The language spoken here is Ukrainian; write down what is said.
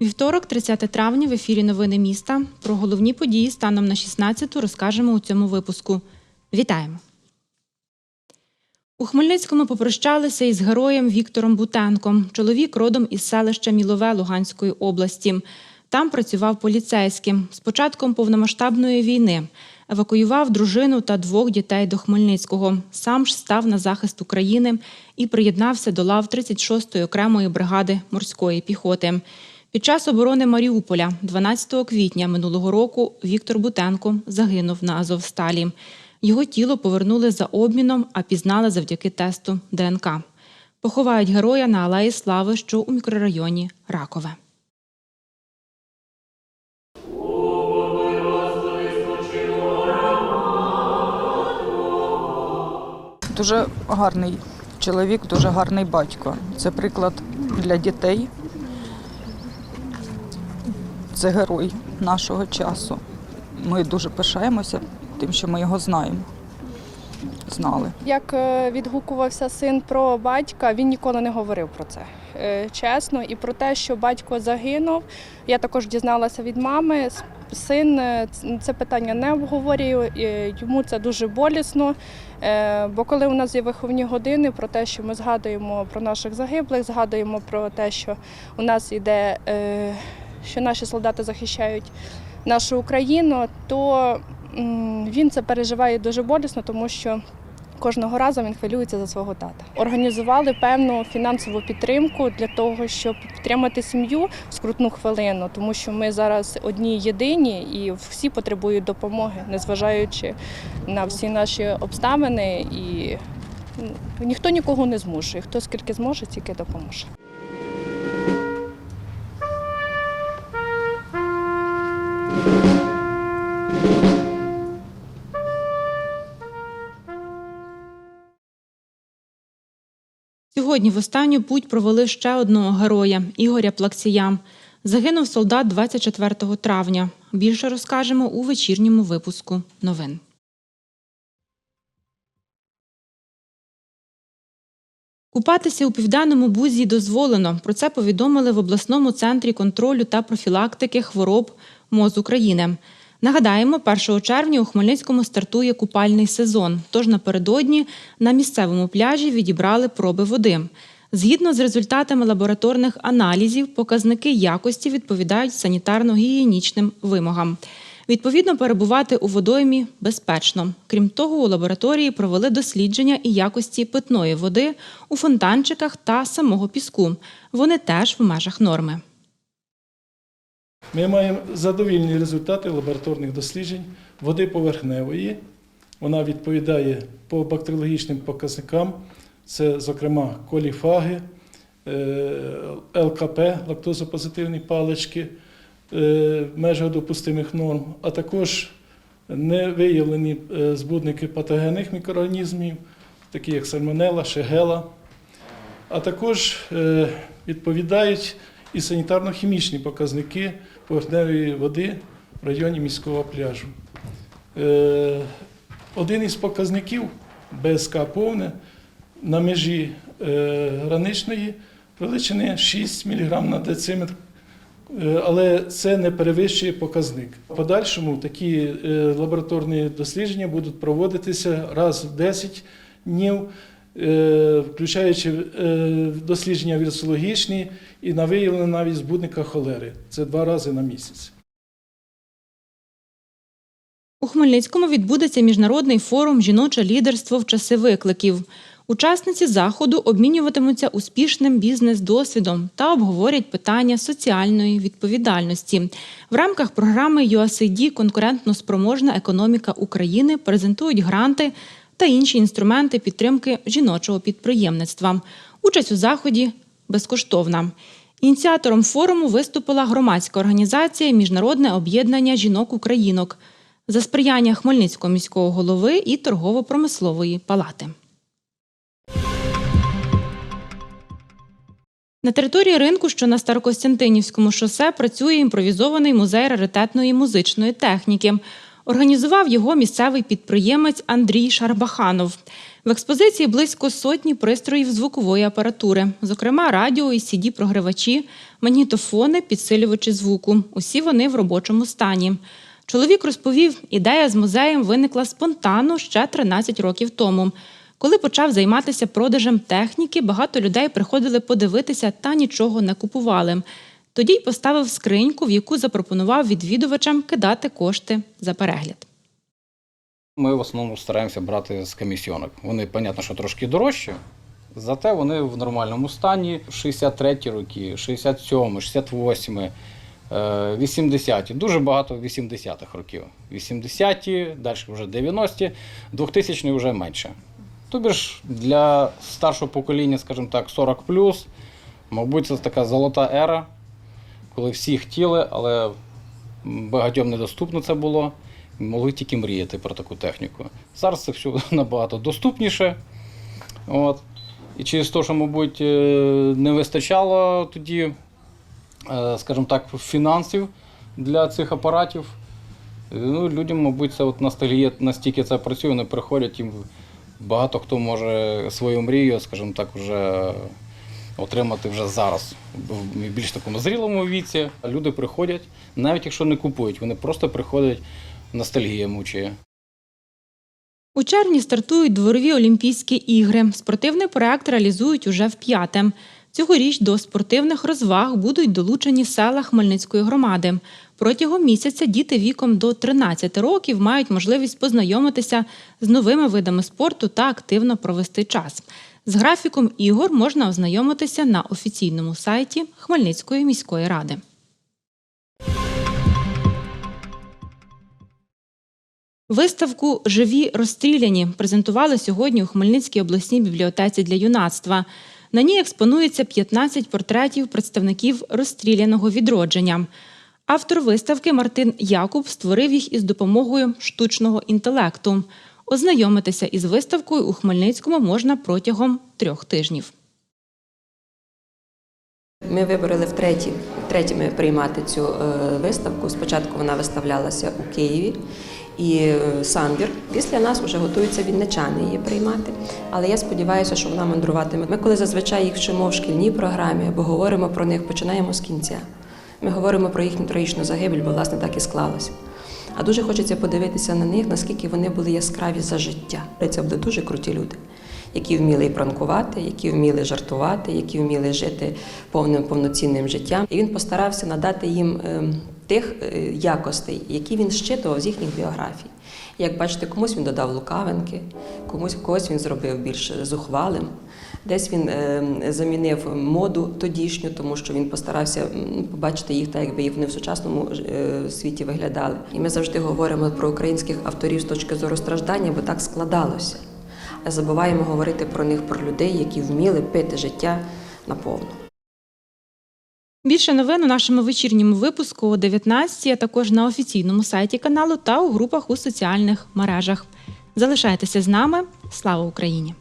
Вівторок, 30 травня, в ефірі Новини міста. Про головні події станом на 16-ту розкажемо у цьому випуску. Вітаємо! У Хмельницькому попрощалися із героєм Віктором Бутенком. Чоловік родом із селища Мілове Луганської області. Там працював поліцейським. З початком повномасштабної війни евакуював дружину та двох дітей до Хмельницького. Сам ж став на захист України і приєднався до лав 36-ї окремої бригади морської піхоти. Під час оборони Маріуполя 12 квітня минулого року Віктор Бутенко загинув на Азовсталі. Його тіло повернули за обміном, а пізнали завдяки тесту ДНК. Поховають героя на Алеї Слави, що у мікрорайоні Ракове. Дуже гарний чоловік, дуже гарний батько. Це приклад для дітей. Це герой нашого часу. Ми дуже пишаємося тим, що ми його знаємо. Знали. Як е, відгукувався син про батька, він ніколи не говорив про це. Е, Чесно, і про те, що батько загинув, я також дізналася від мами. Син е, це питання не обговорює, йому це дуже болісно. Бо коли у нас є виховні години про те, що ми згадуємо про наших загиблих, згадуємо про те, що у нас іде, е, що наші солдати захищають нашу Україну, то він це переживає дуже болісно, тому що кожного разу він хвилюється за свого тата. Організували певну фінансову підтримку для того, щоб підтримати сім'ю в скрутну хвилину, тому що ми зараз одні єдині і всі потребують допомоги, незважаючи на всі наші обставини. І ну, ніхто нікого не змушує. Хто скільки зможе, тільки допоможе. Сьогодні в останню путь провели ще одного героя Ігоря Плаксія. Загинув солдат 24 травня. Більше розкажемо у вечірньому випуску новин. Купатися у південному бузі дозволено. Про це повідомили в обласному центрі контролю та профілактики хвороб МОЗ України. Нагадаємо, 1 червня у Хмельницькому стартує купальний сезон. Тож напередодні на місцевому пляжі відібрали проби води. Згідно з результатами лабораторних аналізів, показники якості відповідають санітарно-гігієнічним вимогам. Відповідно, перебувати у водоймі безпечно. Крім того, у лабораторії провели дослідження і якості питної води у фонтанчиках та самого піску. Вони теж в межах норми. Ми маємо задовільні результати лабораторних досліджень води поверхневої. Вона відповідає по бактеріологічним показникам. Це, зокрема, коліфаги, е, ЛКП, лактозопозитивні палички, е, межах допустимих норм, а також не виявлені е, збудники патогенних мікроорганізмів, такі як сальмонела, шегела, а також відповідають і санітарно-хімічні показники поверхневої води в районі міського пляжу. Е, Один із показників БСК повне на межі е, граничної величини 6 мг на дециметр, Е, але це не перевищує показник. В подальшому такі лабораторні дослідження будуть проводитися раз в 10 днів, включаючи е, дослідження вірусологічні і на виявлення навіть збудника холери. Це два рази на місяць. У Хмельницькому відбудеться міжнародний форум Жіноче лідерство в часи викликів. Учасниці заходу обмінюватимуться успішним бізнес-досвідом та обговорять питання соціальної відповідальності. В рамках програми USAID Конкурентно спроможна економіка України презентують гранти та інші інструменти підтримки жіночого підприємництва. Участь у заході безкоштовна. Ініціатором форуму виступила громадська організація Міжнародне об'єднання жінок-українок за сприяння Хмельницького міського голови і торгово-промислової палати. На території ринку, що на Старокостянтинівському шосе, працює імпровізований музей раритетної музичної техніки. Організував його місцевий підприємець Андрій Шарбаханов. В експозиції близько сотні пристроїв звукової апаратури, зокрема радіо і CD-програвачі, магнітофони, підсилювачі звуку. Усі вони в робочому стані. Чоловік розповів, ідея з музеєм виникла спонтанно ще 13 років тому. Коли почав займатися продажем техніки, багато людей приходили подивитися та нічого не купували. Тоді й поставив скриньку, в яку запропонував відвідувачам кидати кошти за перегляд. Ми в основному стараємося брати з комісіонок. Вони, понятно, що трошки дорожчі, зате вони в нормальному стані. 63 роки, 67, 68, е, 80-ті. Дуже багато 80-х років. 80-ті, далі вже 90-ті, 2000-ті вже менше. Тобі ж для старшого покоління, скажімо так, 40 мабуть, це така золота ера, коли всі хотіли, але багатьом недоступно це було. Могли тільки мріяти про таку техніку. Зараз це все набагато доступніше. От. І через те, що, мабуть, е, не вистачало тоді, е, скажімо так, фінансів для цих апаратів. Ну, людям, мабуть, це от настільки це працює, вони приходять і багато хто може свою мрію, скажімо так, вже отримати вже зараз, в більш такому зрілому віці. Люди приходять, навіть якщо не купують, вони просто приходять, ностальгія мучає. У червні стартують дворові Олімпійські ігри. Спортивний проект реалізують уже вп'яте. Цьогоріч до спортивних розваг будуть долучені села Хмельницької громади. Протягом місяця діти віком до 13 років мають можливість познайомитися з новими видами спорту та активно провести час. З графіком ігор можна ознайомитися на офіційному сайті Хмельницької міської ради. Виставку Живі розстріляні презентували сьогодні у Хмельницькій обласній бібліотеці для юнацтва. На ній експонується 15 портретів представників розстріляного відродження. Автор виставки Мартин Якуб створив їх із допомогою штучного інтелекту. Ознайомитися із виставкою у Хмельницькому можна протягом трьох тижнів. Ми вибрали втретє, втретє приймати цю е, виставку. Спочатку вона виставлялася у Києві і е, Самбір. Після нас вже готуються вінничани її приймати. Але я сподіваюся, що вона мандруватиме. Ми, коли зазвичай їх вчимо в шкільній програмі або говоримо про них, починаємо з кінця. Ми говоримо про їхню трагічну загибель, бо власне так і склалося. А дуже хочеться подивитися на них, наскільки вони були яскраві за життя. Це були дуже круті люди, які вміли і пранкувати, які вміли жартувати, які вміли жити повним повноцінним життям. І він постарався надати їм ем, тих е, якостей, які він щитував з їхніх біографій. Як бачите, комусь він додав лукавинки, комусь когось він зробив більш зухвалим. Десь він е, замінив моду тодішню, тому що він постарався побачити їх так, якби вони в сучасному е, світі виглядали. І ми завжди говоримо про українських авторів з точки зору страждання, бо так складалося. А забуваємо говорити про них, про людей, які вміли пити життя наповну. Більше новин у нашому вечірньому випуску о 19 а також на офіційному сайті каналу та у групах у соціальних мережах. Залишайтеся з нами. Слава Україні!